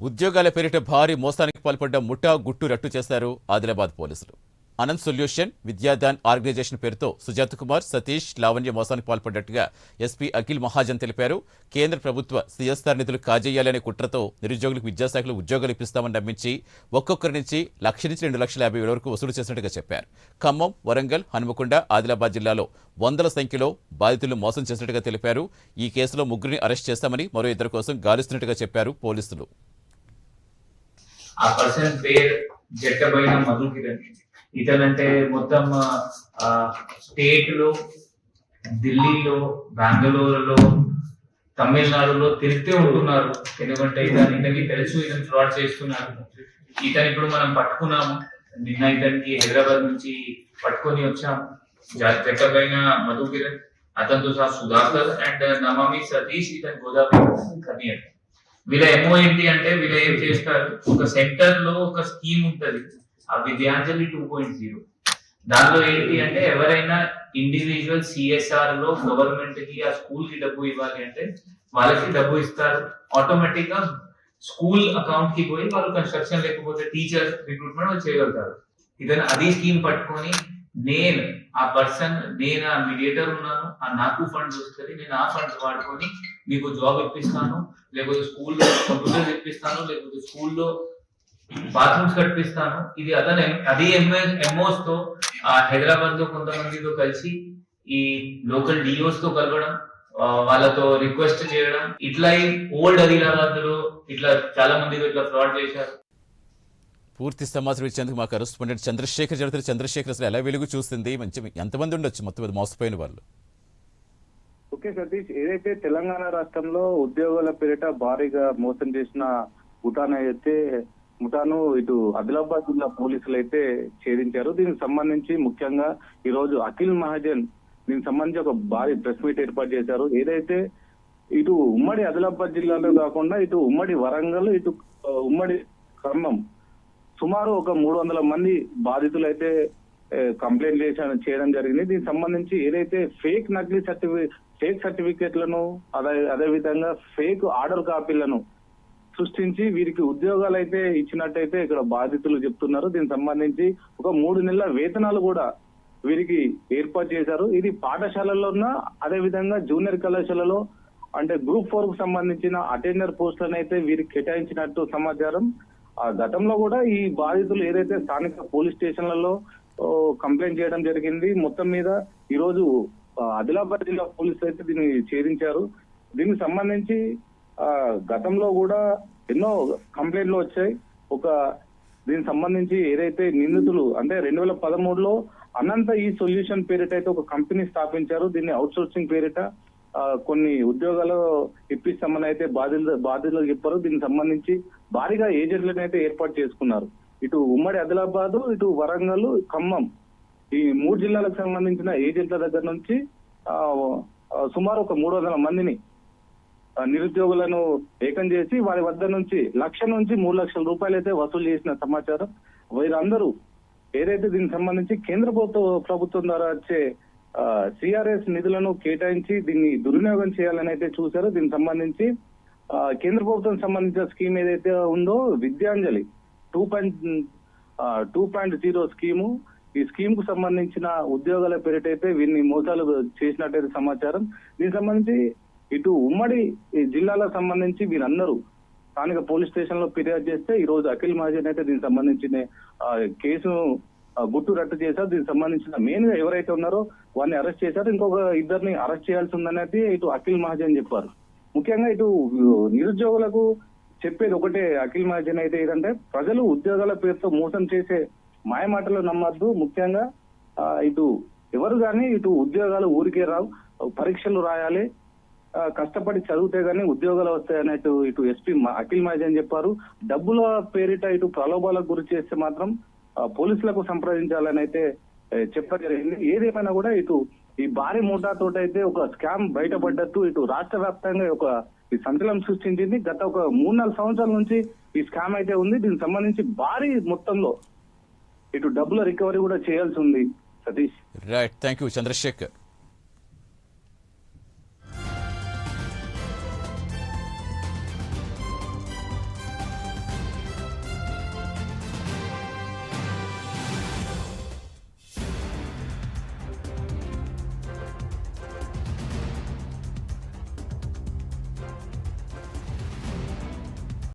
ఉద్యోగాల పేరిట భారీ మోసానికి పాల్పడ్డ ముఠా గుట్టు రట్టు చేశారు ఆదిలాబాద్ పోలీసులు. అనంత్ సొల్యూషన్ విద్యాదాన్ ఆర్గనైజేషన్ పేరుతో సుజాత్ కుమార్ సతీష్ లావణ్య మోసానికి పాల్పడ్డట్టుగా ఎస్పీ అఖిల్ మహాజన్ తెలిపారు. కేంద్ర ప్రభుత్వ సిఎస్ఆర్ నిధులు కాజేయాలనే కుట్రతో నిరుద్యోగులకు విద్యాశాఖలో ఉద్యోగాలు ఇప్పిస్తామని నమ్మించి ఒక్కొక్కరి నుంచి లక్ష నుంచి రెండు లక్షల యాభై వేల వరకు వసూలు చేసినట్టుగా చెప్పారు. ఖమ్మం వరంగల్ హనుమకొండ ఆదిలాబాద్ జిల్లాలో వందల సంఖ్యలో బాధితులు మోసం చేసినట్టుగా తెలిపారు. ఈ కేసులో ముగ్గురిని అరెస్ట్ చేస్తామని మరో ఇద్దరు కోసం గాలిస్తున్నట్టుగా చెప్పారు పోలీసులు. ఆ పర్సన్ పేరు జట్టబైన మధు కిరణ్. ఇతనంటే మొత్తం స్టేట్లో ఢిల్లీలో బెంగళూరులో తమిళనాడులో తిరుగుతూ ఉంటున్నారు. ఎందుకంటే ఇతను ఇతనికి తెలుసు ఇతను ఫ్రాడ్ చేస్తున్నారు. ఇతను ఇప్పుడు మనం పట్టుకున్నాము. నిన్న ఇతనికి హైదరాబాద్ నుంచి పట్టుకొని వచ్చాము. జట్టబైన జట్టబోయిన మధు కిరణ్ అతనితో సహా సుధాకర్ అండ్ నమామి సతీష్ ఇతని గోదావరి కనియర్ వీళ్ళ ఎమో ఏంటి అంటే వీళ్ళు ఏం చేస్తారు ఒక సెంటర్లో ఒక స్కీమ్ ఉంటది. ఆ విద్యాంజలి టూ పాయింట్ జీరో. దానిలో ఏంటి అంటే ఎవరైనా ఇండివిజువల్ సిఎస్ఆర్లో గవర్నమెంట్కి ఆ స్కూల్కి డబ్బు ఇవ్వాలి అంటే వాళ్ళకి డబ్బు ఇస్తారు. ఆటోమేటిక్గా స్కూల్ అకౌంట్కి పోయి వాళ్ళు కన్స్ట్రక్షన్ లేకపోతే టీచర్ రిక్రూట్మెంట్ వాళ్ళు చేయగలుగుతారు. ఇదని అది స్కీమ్ పట్టుకొని నేను ఆ పర్సన్ నేను ఆ మీడియేటర్ ఉన్నాను ఆ నాకు ఫండ్స్ వస్తుంది నేను ఆ ఫండ్స్ వాడుకొని మీకు జాబ్ ఇప్పిస్తాను లేకపోతే స్కూల్లో కంప్యూటర్స్ ఇప్పిస్తాను లేకపోతే స్కూల్లో బాత్రూమ్స్ కట్టిస్తాను. ఇది అతను ఎం- అదే ఎంఎస్ ఎంఓస్తో ఆ హైదరాబాద్లో కొంతమందితో కలిసి ఈ లోకల్ డిఓస్తో కలవడం వాళ్ళతో రిక్వెస్ట్ చేయడం ఇట్లా ఈ ఓల్డ్ అదిలాబాద్లో ఇట్లా చాలా మందితో ఇట్లా ఫ్రాడ్ చేశారు. పూర్తి సమాచారం ఇచ్చేందుకు మాకు కరెస్పాండెంట్ చంద్రశేఖర్ జరుగుతుంది చంద్రశేఖర్ అసలు ఎలా వెలుగు చూస్తుంది? మంచి ఎంతమంది ఉండొచ్చు మొత్తం మీద మోసపోయిన వాళ్ళు? ఓకే సతీష్ ఏదైతే తెలంగాణ రాష్ట్రంలో ఉద్యోగాల పేరిట భారీగా మోసం చేసిన ముఠాను అయితే ముఠాను ఇటు ఆదిలాబాద్ జిల్లా పోలీసులు అయితే ఛేదించారు. దీనికి సంబంధించి ముఖ్యంగా ఈ రోజు అఖిల్ మహాజన్ దీనికి సంబంధించి ఒక భారీ ప్రెస్ మీట్ ఏర్పాటు చేశారు. ఏదైతే ఇటు ఉమ్మడి ఆదిలాబాద్ జిల్లాలో కాకుండా ఇటు ఉమ్మడి వరంగల్ ఇటు ఉమ్మడి ఖమ్మం సుమారు ఒక మూడు వందల మంది బాధితులు అయితే కంప్లైంట్ చేశాను చేయడం జరిగింది. దీనికి సంబంధించి ఏదైతే ఫేక్ నకిలీ సర్టిఫికేట్ ఫేక్ సర్టిఫికేట్లను అదే అదే విధంగా ఫేక్ ఆర్డర్ కాపీలను సృష్టించి వీరికి ఉద్యోగాలు అయితే ఇచ్చినట్టయితే ఇక్కడ బాధితులు చెప్తున్నారు. దీనికి సంబంధించి ఒక మూడు నెలల వేతనాలు కూడా వీరికి ఏర్పాటు చేశారు. ఇది పాఠశాలల్లో ఉన్న అదే విధంగా జూనియర్ కళాశాలలో అంటే గ్రూప్ ఫోర్కు సంబంధించిన అటెండర్ పోస్టులను అయితే వీరికి కేటాయించినట్టు సమాచారం. ఆ గతంలో కూడా ఈ బాధితులు ఏదైతే స్థానిక పోలీస్ స్టేషన్లలో కంప్లైంట్ చేయడం జరిగింది మొత్తం మీద ఈ రోజు ఆదిలాబాద్ జిల్లా పోలీసులు అయితే దీన్ని ఛేదించారు. దీనికి సంబంధించి ఆ గతంలో కూడా ఎన్నో కంప్లైంట్లు వచ్చాయి. ఒక దీనికి సంబంధించి ఏదైతే నిందితులు అంటే రెండు వేల పదమూడులో అనంత ఈ సొల్యూషన్ పేరిట అయితే ఒక కంపెనీ స్థాపించారు. దీన్ని అవుట్ సోర్సింగ్ పేరిట కొన్ని ఉద్యోగాలు ఇప్పిస్తామని అయితే బాధితులు బాధితులకు చెప్పారు. దీనికి సంబంధించి భారీగా ఏజెంట్లను అయితే ఏర్పాటు చేసుకున్నారు. ఇటు ఉమ్మడి ఆదిలాబాద్ ఇటు వరంగల్ ఖమ్మం ఈ మూడు జిల్లాలకు సంబంధించిన ఏజెంట్ల దగ్గర నుంచి ఆ, సుమారు ఒక మూడు వందల మందిని నిరుద్యోగులను ఏకం చేసి వారి వద్ద నుంచి లక్ష నుంచి మూడు లక్షల రూపాయలు అయితే వసూలు చేసిన సమాచారం వీరందరూ ఏదైతే దీనికి సంబంధించి కేంద్ర ప్రభుత్వ ప్రభుత్వం ద్వారా వచ్చే సిఆర్ఎస్ నిధులను కేటాయించి దీన్ని దుర్వినియోగం చేయాలని అయితే చూశారు. దీనికి సంబంధించి కేంద్ర ప్రభుత్వం సంబంధించిన స్కీమ్ ఏదైతే ఉందో Vidyanjali two point two point zero scheme ఈ స్కీమ్కు సంబంధించిన ఉద్యోగాల పేరిటైతే వీరిని మోసాలు చేసినట్టయితే సమాచారం. దీనికి సంబంధించి ఇటు ఉమ్మడి ఈ జిల్లాలకు సంబంధించి వీరందరూ స్థానిక పోలీస్ స్టేషన్లో ఫిర్యాదు చేస్తే ఈ రోజు అఖిల్ మహాజన్ అయితే దీనికి సంబంధించిన కేసు కేసును గుట్టు రట్టు చేశారు. దీనికి సంబంధించిన మెయిన్గా ఎవరైతే ఉన్నారో వారిని అరెస్ట్ చేశారు. ఇంకొక ఇద్దరిని అరెస్ట్ చేయాల్సి ఉందనేది ఇటు అఖిల్ మహాజన్ చెప్పారు. ముఖ్యంగా ఇటు నిరుద్యోగులకు చెప్పేది ఒకటే అఖిల్ మహాజన్ అయితే ఏంటంటే ప్రజలు ఉద్యోగాల పేరుతో మోసం చేసే మాయమాటలు నమ్మద్దు. ముఖ్యంగా ఇటు ఎవరు కానీ ఇటు ఉద్యోగాలు ఊరికే రావు. పరీక్షలు రాయాలి. కష్టపడి చదివితే గానీ ఉద్యోగాలు వస్తాయి అన్నట్టు ఇటు ఎస్పీ అఖిల్ మహాజన్ చెప్పారు. డబ్బుల పేరిట ఇటు ప్రలోభాలకు గురి చేస్తే మాత్రం పోలీసులకు సంప్రదించాలని అయితే ఏ, చెప్పడం జరిగింది. ఏదేమైనా కూడా ఇటు ఈ భారీ ముఠాతో అయితే ఒక స్కామ్ బయటపడ్డట్టు ఇటు రాష్ట్ర వ్యాప్తంగా ఒక ఈ సంచలనం సృష్టించింది. గత ఒక మూడు నాలుగు సంవత్సరాల నుంచి ఈ స్కామ్ అయితే ఉంది. దీనికి సంబంధించి భారీ మొత్తంలో ఇటు డబ్బుల రికవరీ కూడా చేయాల్సి ఉంది Satish. Right thank you Chandrashekhar